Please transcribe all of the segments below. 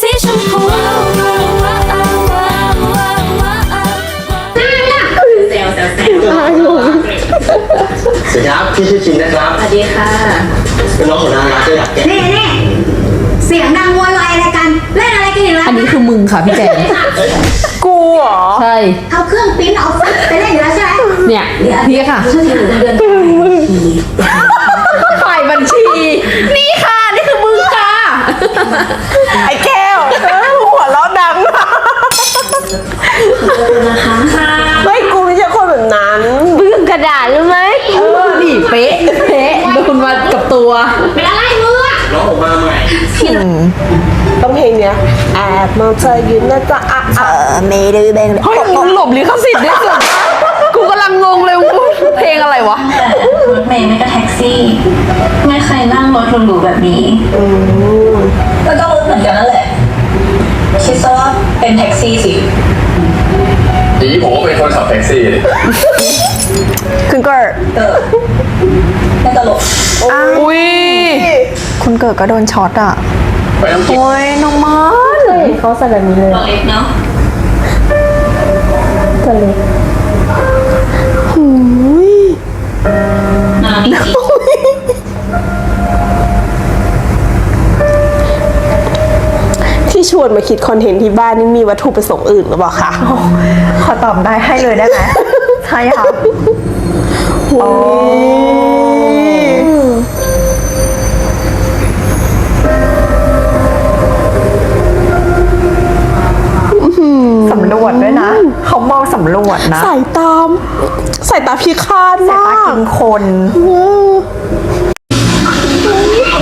สีชมพูเซลเซลเซลสวัสดีครับพี่ชื่อชินนะครับสวัสดีค่ะเป็นน้องของนางรักด้วยอยากแกนี่นี่เสียงดังโวยวายอะไรกัน เล่นอะไรกันอยู่แล้วอันนี้คือมึงค่ะพี่แจงกูเหรอ ใช่ เอาเครื่องปริ้นเอาฟิตไปเล่นอยู่แล้วใช่ไหมเนี่ยพี่ค่ะช่วยถือเดือนฝ่ายบัญชี นี่ค่ะ นี่คือมึงค่ะ ไอ้แกวเออหัวเราะดังมาก นะคะค่ะ ไม่กูไม่ใช่คนแบบนั้นบึ้งกระดาษรู้ไหมเออนี่เป๊ะเป๊ะโดนมากับตัวเป็นอะไรมืออะน้องออกมาใหม่ต้องเพลงเนี้ยแอบมองเธออยู่นะจ๊ะอะเธอไม่ได้แบ่งเฮ้ยมึงหลบลิขสิทธิ์ด้วยสุดกูกำลังงงเลยว่าเพลงอะไรวะรถเมย์ไม่ก็แท็กซี่ ไม่เคยนั่งรถหรูๆแบบนี้แล้วก็รถเหมือนกันนั่นแหละ คิดซะว่าเป็นแท็กซี่สิ ดีผมก็เป็นคนขับแท็กซี่ คุณเกิดเออไม่ตลกอุ้ยคุณเกิดก็โดนช็อตอะไปอังกฤษโอ้ยน้องมอนเขาใส่แบบนี้เลยตัวเล็กเนาะตัวเล็ก ชวนมาคิดคอนเทนต์ที่บ้านนี่มีวัตถุประสงค์อื่นหรือเปล่าคะขอตอบได้ให้เลยได้ไหมใช่ค่ะโอ้ยสำรวจด้วยนะ เขามองสำรวจนะ สายตามสายตาพิฆาตสายมาตากกินคน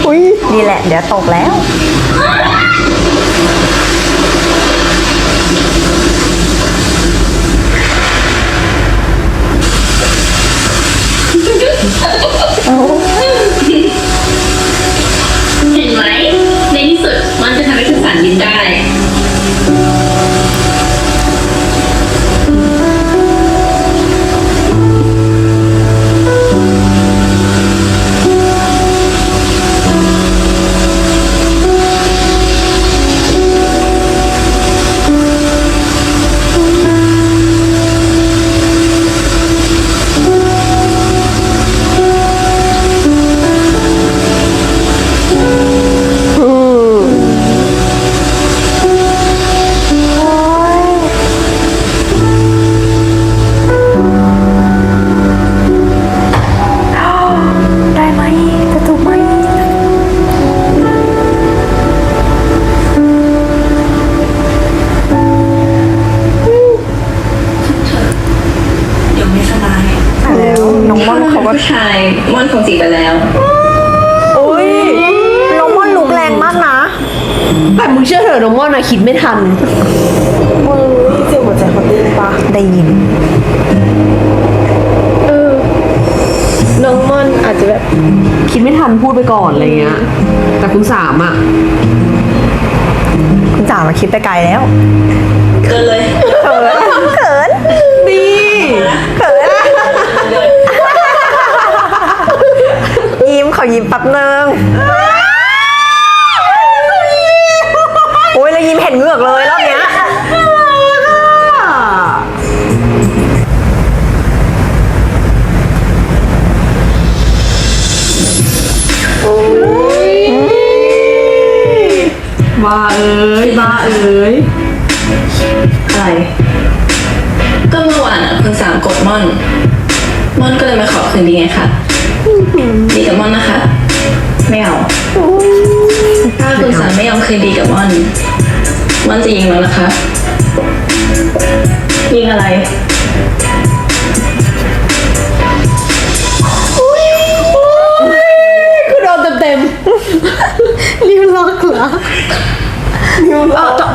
อุ้ยนี่แหละ เดี๋ยวตกแล้ว น้องม่อนเขาก็ผู้ชายม่อนคงจีบไปแล้วอุ้ยน้องม่อนลุกแรงมากนะแต่มึงเชื่อเถอะน้องม่อนอะคิดไม่ทันมึงที่จริงหัวใจเขาตีปะได้ยินน้องม่อนอาจจะแบบคิดไม่ทันพูดไปก่อนอะไรเงี้ย แต่คุณสามอะคุณจ๋ามาคิดไปไกลแล้ว เกินเลย ก็เมื่อวานอะคุณสามกดม่อน ม่อนก็เลยมาขอคืนดีไงคะดีกับม่อนนะคะ ไม่เอาถ้าคุณสามไม่ยอมคืนดีกับม่อน ม่อนจะยิงแล้วนะคะยิงอะไรคือโดนเต็มๆนิ้วล็อกเหรอ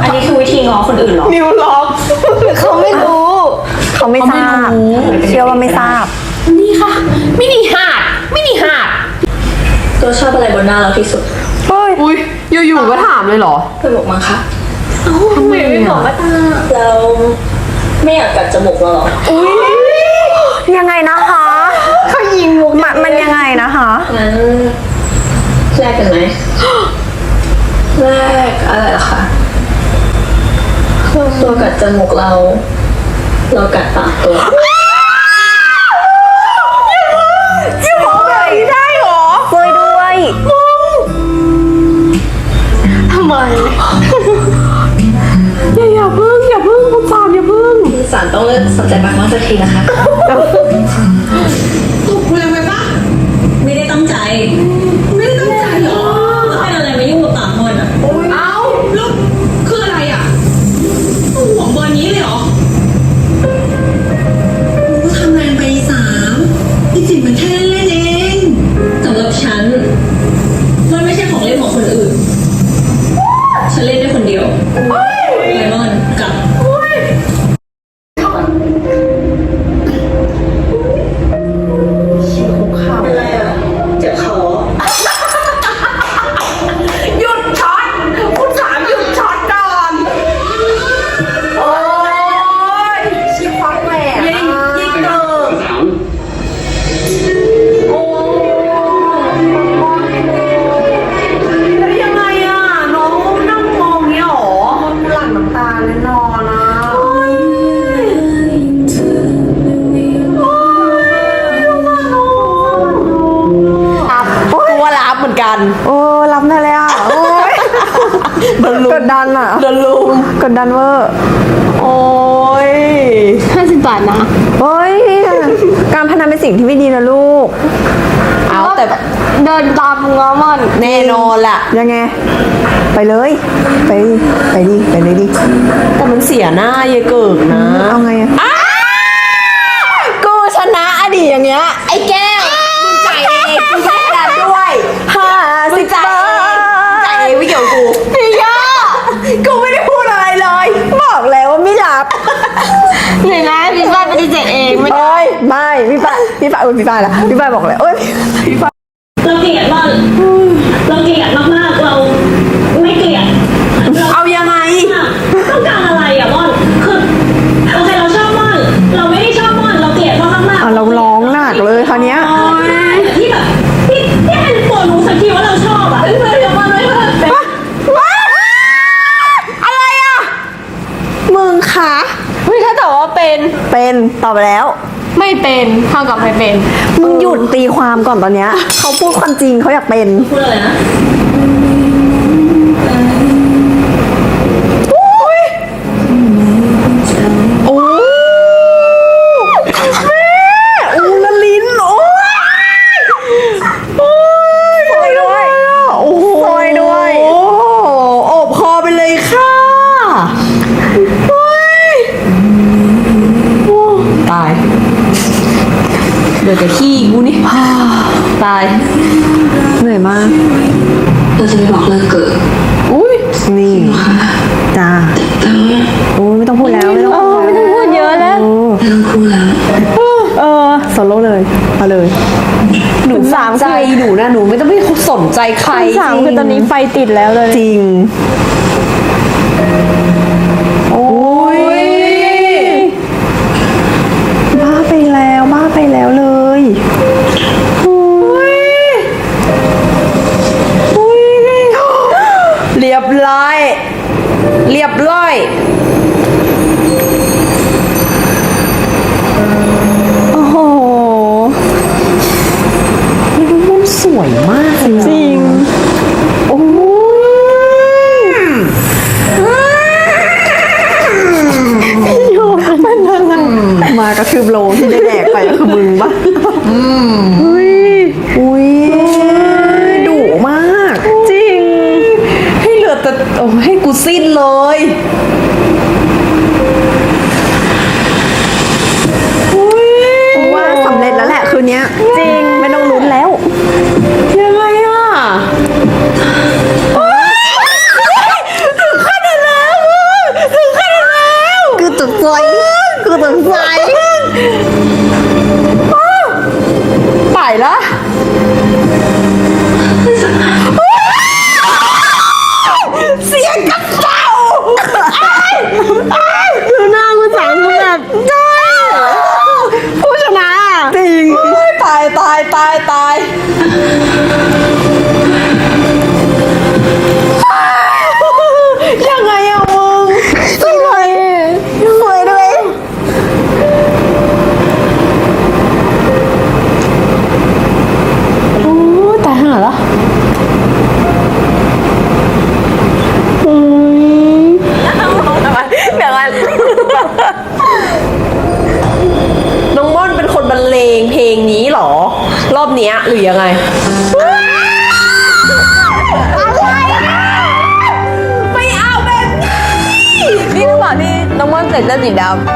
อันนี้คือวิธีง้อคนอื่นเหรอ นิวล็อกเขาไม่รู้ เขาไม่ทราบ เชื่อว่าไม่ทราบ นี่ค่ะ มินิฮาร์ดมินิฮาร์ด ตัวชอบ อะไรบนหน้าเราที่สุดอุ้ยอยู่ๆก็ถามเลยเหรอไปบอกมาคะทำไมไม่บอกว่าเราไม่อยากกัดจมูกเราหรอยังไงนะคะเขายิงมุกมันมันยังไงนะคะงั้นแลกกันไหมแลกอะไรล่ะคะตัวกัดจมูกเรา เรากัดปากตัว ปากมากสักทีนะคะ ฮ้ย การพนันเป็นสิ่งที่ไม่ดีนะลูก เอาแต่เดินตามง้อมันแน่นอนล่ะ ยังไง ไปเลย ไปดิไปดิไปเลยดิแต่มันเสียหน้ายายเกิกนะเอาไงอะกูชนะอดีตอย่างเงี้ย ไอ้แก้วมึงจ่ายเองมึงจ่ายกันด้วยห้ามึสิงบจ่ายบาเองจ่ายทเองไม่เกี่ยวกับกูพี่ย่ากูไม่ได้พูดอะไรเลย บอกแล้วว่าไม่รับ เห็นไหมพี่บ้านป ฏิเสธเองไม่ได้เอ้ยไม่พี่ป้าพี่ป้าเอ้ยพี่ป้าละพี่ป้าบอกเลยเอ้ยพี่ป้า เราเกลียดมอนเราเกลียดมากๆเรา เป็นตอบไปแล้ว ไม่เป็นเท่ากับไม่เป็น มึงหยุดตีความก่อนตอนเนี้ย เขาพูดความจริงเขาอยากเป็น พูดอะไรนะ โอ้แม่อูละลิ้น โอ้ยโอ้ยซอยด้วยโอ้โหซอยด้วย โอ้โอบคอไปเลยค่ะโอ้ยโอ้ตาย เดือดแต่ขี้กูนี่ตาย เหนื่อยมาก เราจะไปบอกเลิกเกิดอุ้ยนี่จ้าโอ้ยไม่ต้องพูดแล้วไม่ต้องพูดไม่ต้องพูดเยอะแล้วโอ้ไม่ต้องพูดแล้วเออโซโล่เลยมาเลย หนูสามใจคือหนูนะหนูไม่ต้องไปสนใจใครสามคือตอนนี้ไฟติดแล้วเลย จริง โอ้ยบ้าไปแล้วบ้าไปแล้วเลยโอ้ยโอ้ย เรียบร้อย เรียบร้อย โอ้โห มันสวยมากเลยอะ จริง โอ้ยโยมมันอะไรมากระทืบโลที่ได้แดกไปก็คือมึงปะ อุ้ยอุ้ยดุมาก จริง ให้เหลือแต่โอ้ให้กูสิ้นเลย ว่าสำเร็จแล้วแหละคืนเนี้ย ไยยังไง นี่คือบอกที่น้องม่อนใส่เสื้อสีดำ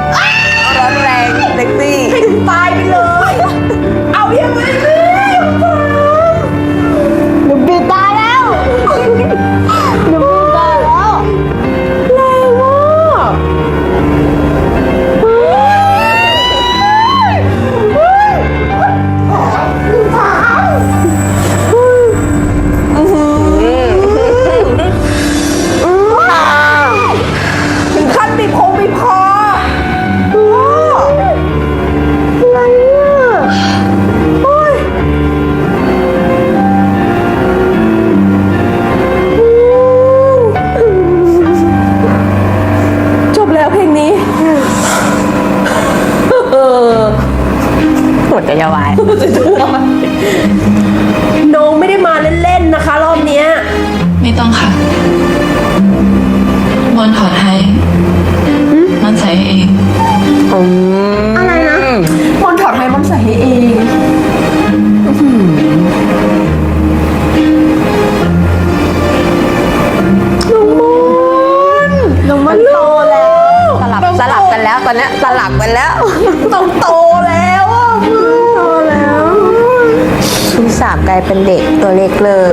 กลายเป็นเด็กตัวเล็กเลย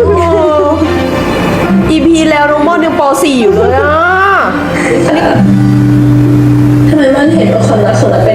EP แล้วน้องมอนยังป .4 อยู่เลยอะทำไมมันเห็นว่าคนามรักของเ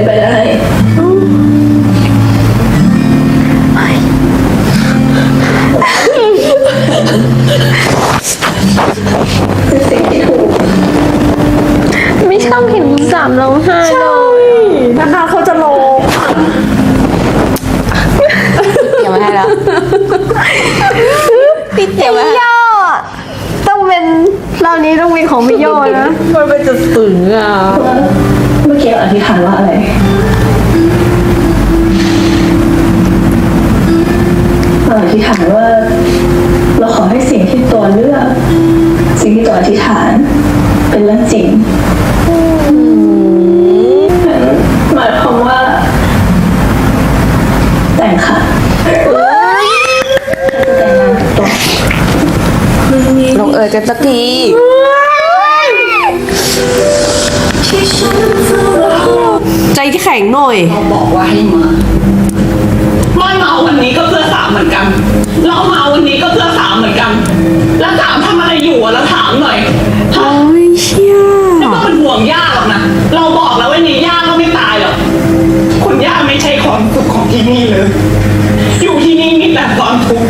กันสักทีใจแข็งหน่อยเราบอกว่าให้มามาเมาวันนี้ก็เพื่อสามเหมือนกัน เรามาวันนี้ก็เพื่อสามเหมือนกัน แล้วสามทำอะไรอยู่อะแล้วถามหน่อยโอ้ยเชี่ยไม่ต้องเป็นห่วงย่าหรอกนะ เราบอกแล้วว่านี่ย่าก็ไม่ตายหรอกคุณย่าไม่ใช่ความสุขของที่นี่เลย อยู่ที่นี่มีแต่ความทุกข์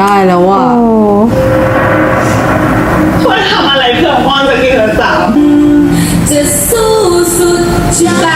ได้แล้วว่า โอ้ควรทำอะไรเพื่อพ่อจะกินสามจะสู้สุดใจ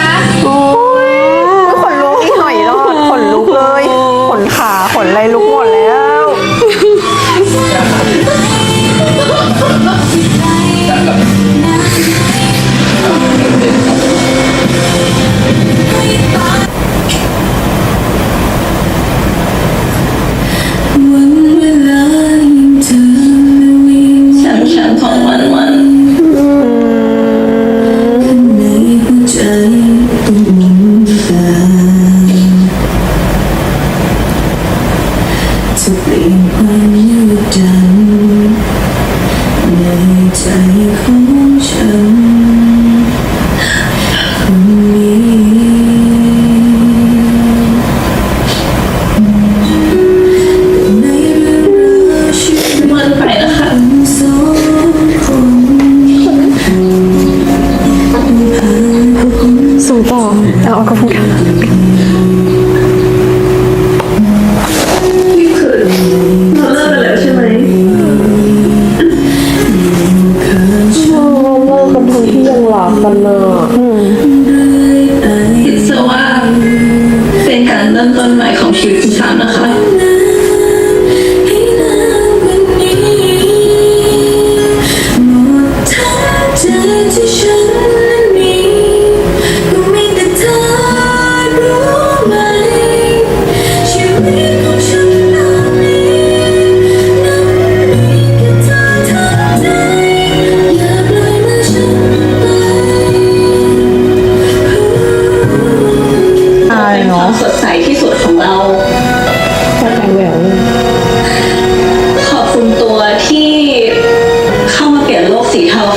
sana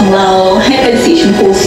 ของเราให้เป็นสีชมพูสวย